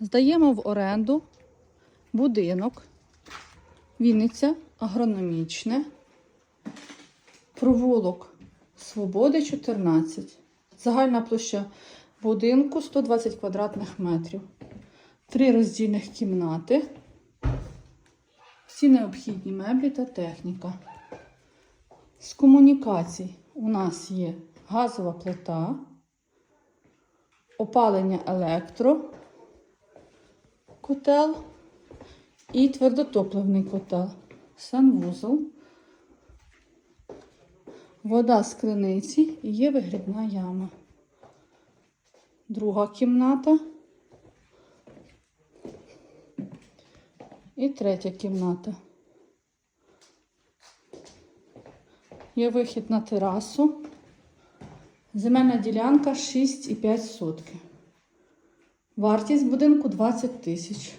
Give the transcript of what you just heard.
Здаємо в оренду будинок. Вінниця агрономічне. Провулок Свободи 14. Загальна площа будинку 120 квадратних метрів. Три роздільних кімнати. Всі необхідні меблі та техніка. З комунікацій у нас є газова плита, опалення електро, котел і твердотопливний котел, санвузол, вода з криниці і є вигрібна яма. Друга кімната. І третя кімната. Є вихід на терасу. Земельна ділянка 6,5 сотки. Вартість будинку 20 тисяч.